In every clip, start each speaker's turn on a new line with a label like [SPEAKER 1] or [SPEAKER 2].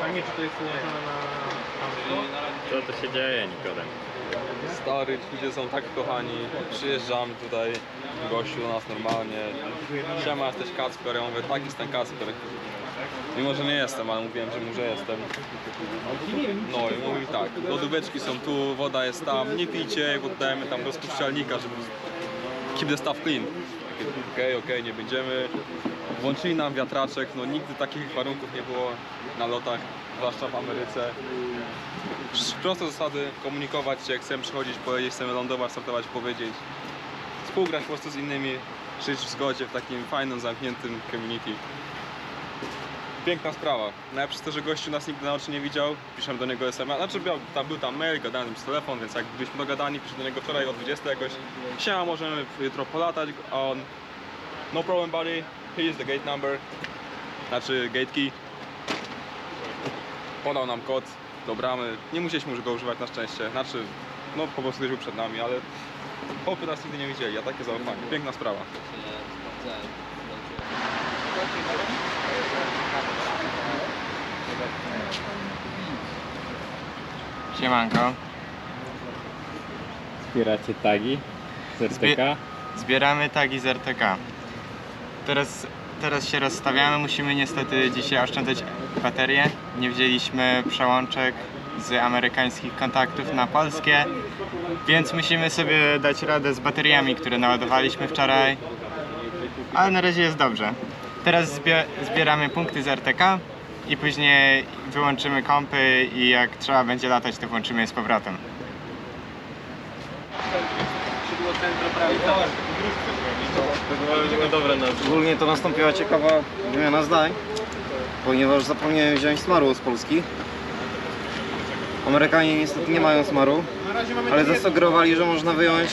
[SPEAKER 1] Fajnie, czy to jest ułożone na
[SPEAKER 2] Co tu się dzieje, Nikodem?
[SPEAKER 3] Stary, ludzie są tak kochani. Przyjeżdżam tutaj, gościu do nas normalnie. Siema, jesteś Kacper. Ja mówię, tak, jestem Kacper. Mimo, że nie jestem, ale mówiłem, że mu, że jestem. No i mówi tak, lodóweczki są tu, woda jest tam, nie pijcie, bo dajemy tam do spuszczalnika, żeby keep the stuff clean. Okej, okej, nie będziemy. Włączyli nam wiatraczek, no nigdy takich warunków nie było na lotach, zwłaszcza w Ameryce. Proste zasady, komunikować się, jak chcemy przychodzić, powiedzieć, chcemy lądować, startować, powiedzieć. Współgrać po prostu z innymi, żyć w zgodzie w takim fajnym, zamkniętym community. Piękna sprawa. Najlepsze jest to, że gościu nas nigdy na oczy nie widział. Piszemy do niego SMS, znaczy miał, tam, był tam mail, gadałem przez telefon, więc jak byliśmy dogadani, piszę do niego wczoraj o 20 jakoś. Siema, możemy jutro polatać, a on No problem buddy, here is the gate number. Znaczy gate key. Podał nam kod do bramy. Nie musieliśmy już go używać na szczęście. Znaczy, no po prostu ktoś był przed nami, ale chłopy nas nigdy nie widzieli, a takie zaufanie. Piękna sprawa.
[SPEAKER 4] Siemanko.
[SPEAKER 2] Zbieracie tagi z RTK?
[SPEAKER 4] Zbieramy tagi z RTK. Teraz, teraz się rozstawiamy. Musimy niestety dzisiaj oszczędzać baterie. Nie wzięliśmy przełączek z amerykańskich kontaktów na polskie, więc musimy sobie dać radę z bateriami, które naładowaliśmy wczoraj. Ale na razie jest dobrze. Teraz zbie zbieramy punkty z RTK i później wyłączymy kompy i jak trzeba będzie latać, to włączymy je z powrotem.
[SPEAKER 5] Ogólnie to nastąpiła ciekawa wymiana zdań, ponieważ zapomniałem wziąć smaru z Polski. Amerykanie niestety nie mają smaru, ale zasugerowali, że można wyjąć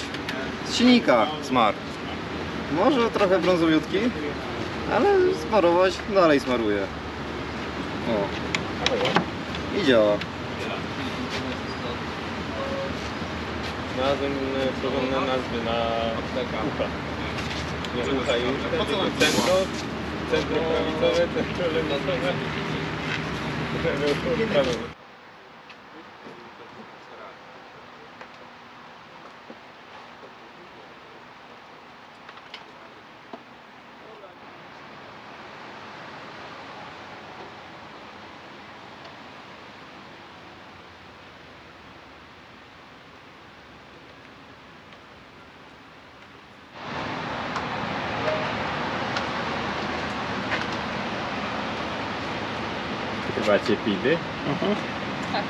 [SPEAKER 5] z silnika smar. Może trochę brązowiutki, ale smarować dalej smaruje. O. I działa.
[SPEAKER 2] Znalazłem porządne nazwy na ucha. Nie ucha już. Centro, centrum prawicowe, centrum lewicowe. Chyba cię pidy?
[SPEAKER 6] Tak.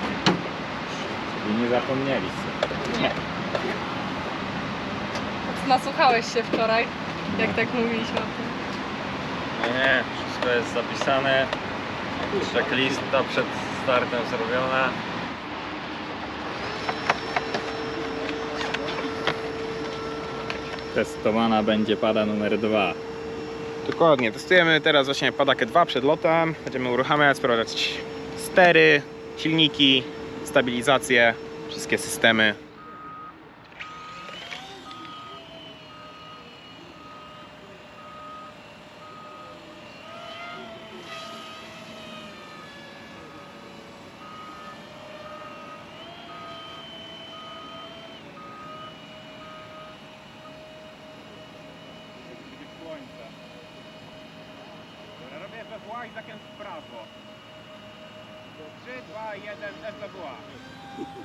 [SPEAKER 2] Czyli nie zapomnieliście.
[SPEAKER 6] Nasłuchałeś się wczoraj, jak tak mówiliśmy o tym.
[SPEAKER 2] Nie, nie, wszystko jest zapisane. Checklista przed startem zrobiona. Testowana będzie pada numer dwa.
[SPEAKER 1] Dokładnie, testujemy teraz właśnie padakę 2 przed lotem. Będziemy uruchamiać, sprawdzać stery, silniki, stabilizację, wszystkie systemy. Dobra, robię FFA i zakręt w prawo. 3, 2, 1, FFA.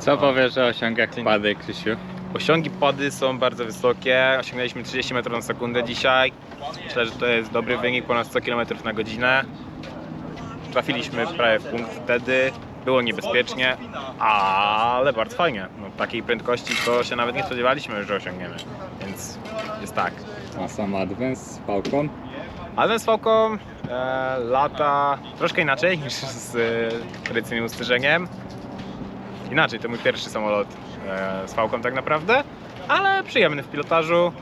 [SPEAKER 2] Co powiesz o osiągach pady, Krzysiu?
[SPEAKER 1] Osiągi pady są bardzo wysokie. Osiągnęliśmy 30 metrów na sekundę dzisiaj. Myślę, że to jest dobry wynik, ponad 100 km na godzinę. Trafiliśmy prawie w punkt wtedy. Było niebezpiecznie, ale bardzo fajnie. No, takiej prędkości to się nawet nie spodziewaliśmy, że osiągniemy. Więc jest tak.
[SPEAKER 2] A sam Advance, Falcon?
[SPEAKER 1] Ale z e, lata troszkę inaczej niż z e, tradycyjnym usterzeniem. Inaczej, to mój pierwszy samolot e, z Fałką tak naprawdę, ale przyjemny w pilotażu.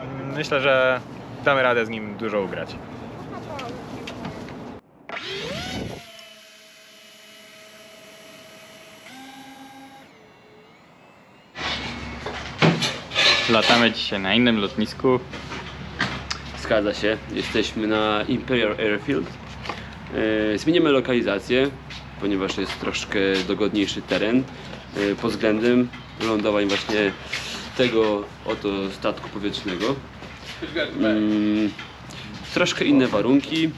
[SPEAKER 1] Mm, Myślę, że damy radę z nim dużo ugrać.
[SPEAKER 7] Latamy dzisiaj na innym lotnisku.
[SPEAKER 8] Zgadza się, jesteśmy na Imperial Airfield. E, Zmienimy lokalizację, ponieważ jest troszkę dogodniejszy teren e, pod względem lądowań właśnie tego oto statku powietrznego. Mm, Troszkę inne warunki.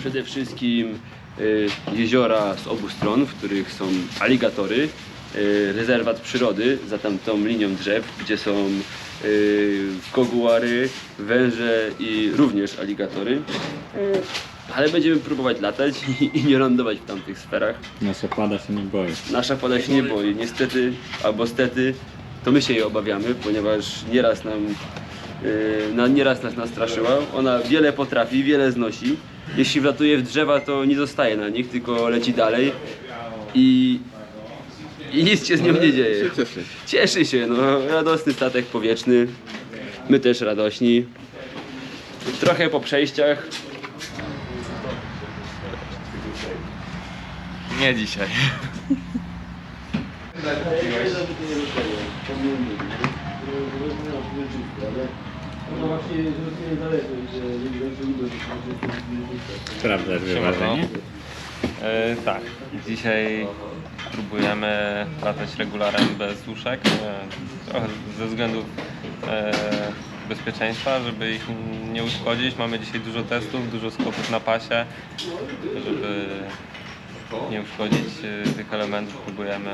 [SPEAKER 8] Przede wszystkim e, jeziora z obu stron, w których są aligatory. e, Rezerwat przyrody za tamtą linią drzew, gdzie są kogułary, węże i również aligatory. Ale będziemy próbować latać i, i nie lądować w tamtych sferach.
[SPEAKER 7] Nasza pada się nie boi.
[SPEAKER 8] Nasza pada się nie boi. Niestety, albo stety, to my się jej obawiamy, ponieważ nieraz nam yy, na, nieraz nas nastraszyła. Ona wiele potrafi, wiele znosi. Jeśli wlatuje w drzewa, to nie zostaje na nich, tylko leci dalej i, i nic się z nią nie dzieje.
[SPEAKER 2] Cieszę.
[SPEAKER 8] Cieszy się, no, radosny statek powietrzny. My też radośni. Trochę po przejściach.
[SPEAKER 1] Nie dzisiaj.
[SPEAKER 7] Sprawdzasz wyważenie?
[SPEAKER 2] E, tak, dzisiaj próbujemy latać regularem bez łóżek, e, trochę ze względów e, bezpieczeństwa, żeby ich nie uszkodzić. Mamy dzisiaj dużo testów, dużo skopów na pasie, żeby nie uszkodzić e, tych elementów. Próbujemy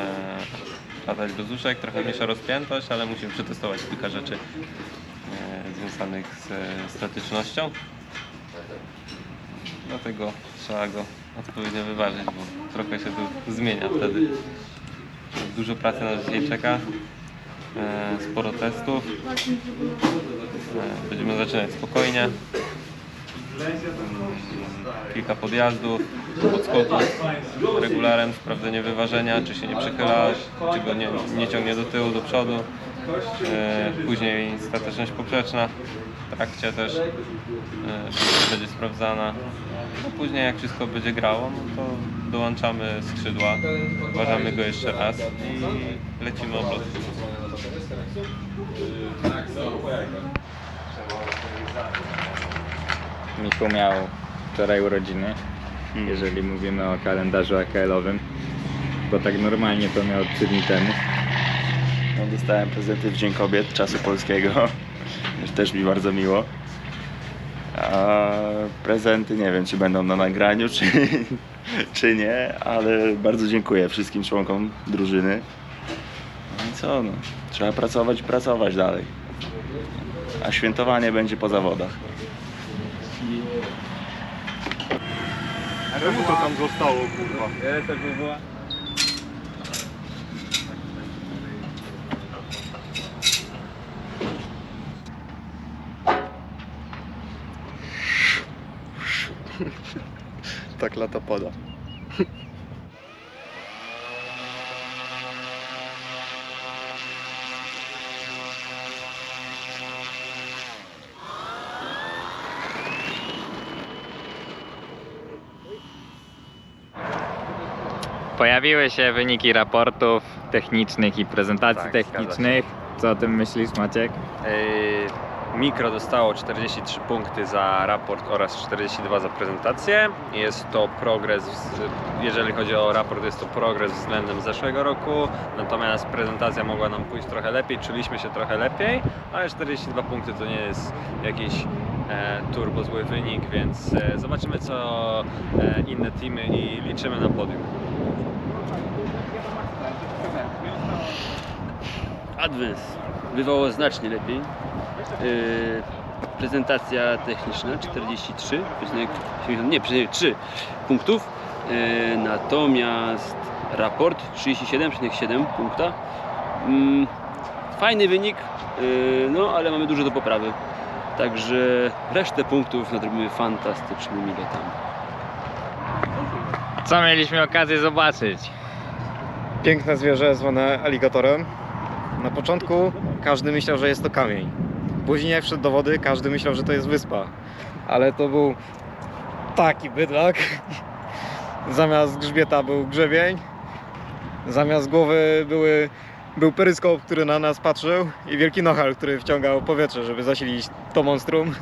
[SPEAKER 2] latać bez łóżek, trochę mniejsza rozpiętość, ale musimy przetestować kilka rzeczy e, związanych z statycznością. Dlatego trzeba go odpowiednio wyważyć, bo trochę się tu zmienia wtedy. Dużo pracy nas dzisiaj czeka, e, sporo testów. Będziemy zaczynać spokojnie. Kilka podjazdów, podskoków regularem, sprawdzenie wyważenia, czy się nie przechyla, czy go nie, nie ciągnie do tyłu, do przodu. E, Później stateczność poprzeczna w trakcie też e, będzie sprawdzana. No później jak wszystko będzie grało, no to dołączamy skrzydła, uważamy go jeszcze raz i lecimy oblot.
[SPEAKER 7] Miku miał wczoraj urodziny, jeżeli mówimy o kalendarzu AKL-owym. Bo tak normalnie to miał 3 dni temu.
[SPEAKER 9] No, dostałem prezenty w Dzień Kobiet czasu polskiego. Też mi bardzo miło. A prezenty nie wiem, czy będą na nagraniu, czy, czy nie, ale bardzo dziękuję wszystkim członkom drużyny. No i co, no, trzeba pracować i pracować dalej. A świętowanie będzie po zawodach.
[SPEAKER 5] Czemu to tam zostało, kurwa? tak lata pada.
[SPEAKER 7] Pojawiły się wyniki raportów technicznych i prezentacji
[SPEAKER 10] Tak, zgadza
[SPEAKER 7] technicznych. Co o tym myślisz, Maciek?
[SPEAKER 10] Yy, Mikro dostało 43 punkty za raport oraz 42 za prezentację. Jest to progres, jeżeli chodzi o raport, jest to progres względem zeszłego roku, natomiast prezentacja mogła nam pójść trochę lepiej, czuliśmy się trochę lepiej, ale 42 punkty to nie jest jakiś e, turbo zły wynik, więc e, zobaczymy co e, inne teamy i liczymy na podium.
[SPEAKER 8] Advance bywało znacznie lepiej. Yy, prezentacja techniczna 43, nie, 3 punktów. Yy, natomiast raport 37,7 punkta. Mm, fajny wynik, yy, no ale mamy dużo do poprawy. Także resztę punktów nadrobimy fantastycznymi lotami.
[SPEAKER 7] Co mieliśmy okazję zobaczyć?
[SPEAKER 5] Piękne zwierzę zwane aligatorem. Na początku każdy myślał, że jest to kamień. Później jak wszedł do wody, każdy myślał, że to jest wyspa. Ale to był taki bydlak. Zamiast grzbieta był grzebień. Zamiast głowy były, był peryskop, który na nas patrzył i wielki nochal, który wciągał powietrze, żeby zasilić to monstrum.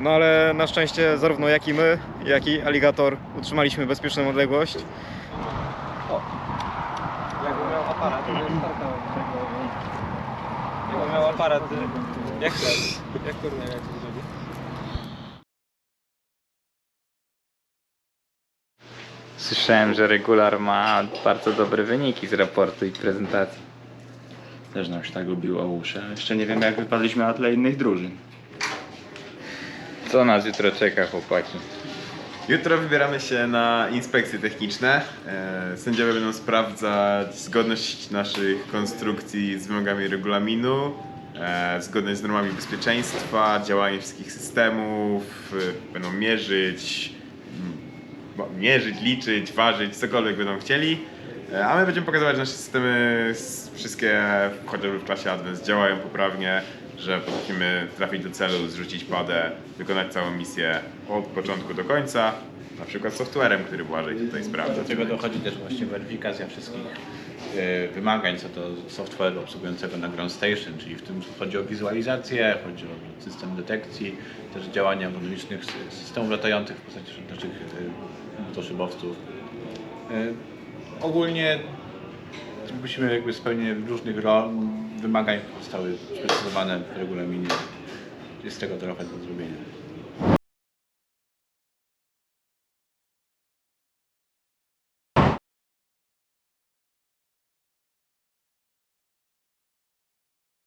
[SPEAKER 5] No ale na szczęście zarówno jak i my, jak i aligator utrzymaliśmy bezpieczną odległość.
[SPEAKER 3] Aparat, bym startował. Jakbym miał aparat, jak to? Jak to jak to zrobi?
[SPEAKER 7] Słyszałem, że regular ma bardzo dobre wyniki z raportu i prezentacji.
[SPEAKER 9] Też nam się tak lubiło uszy. ale Jeszcze nie wiem jak wypadliśmy na tle innych drużyn.
[SPEAKER 7] Co nas jutro czeka, chłopaki?
[SPEAKER 11] Jutro wybieramy się na inspekcje techniczne. E, Sędziowie będą sprawdzać zgodność naszych konstrukcji z wymogami regulaminu, e, zgodność z normami bezpieczeństwa, działanie wszystkich systemów, e, będą mierzyć, mierzyć, liczyć, ważyć, cokolwiek będą chcieli. E, A my będziemy pokazywać, że nasze systemy wszystkie, chociażby w klasie Advance, działają poprawnie, że potrafimy trafić do celu, zrzucić padę, wykonać całą misję od początku do końca, na przykład softwarem, który Błażej tutaj sprawdza.
[SPEAKER 12] Do tego dochodzi też właśnie weryfikacja wszystkich e, wymagań co do software'u obsługującego na Ground Station, czyli w tym chodzi o wizualizację, chodzi o system detekcji, też działania autonomicznych sy- systemów latających w postaci naszych e, motoszybowców. Ogólnie musimy jakby spełnienie różnych ro- wymagań zostały sprecyzowane w regulaminie. Jest tego trochę do zrobienia.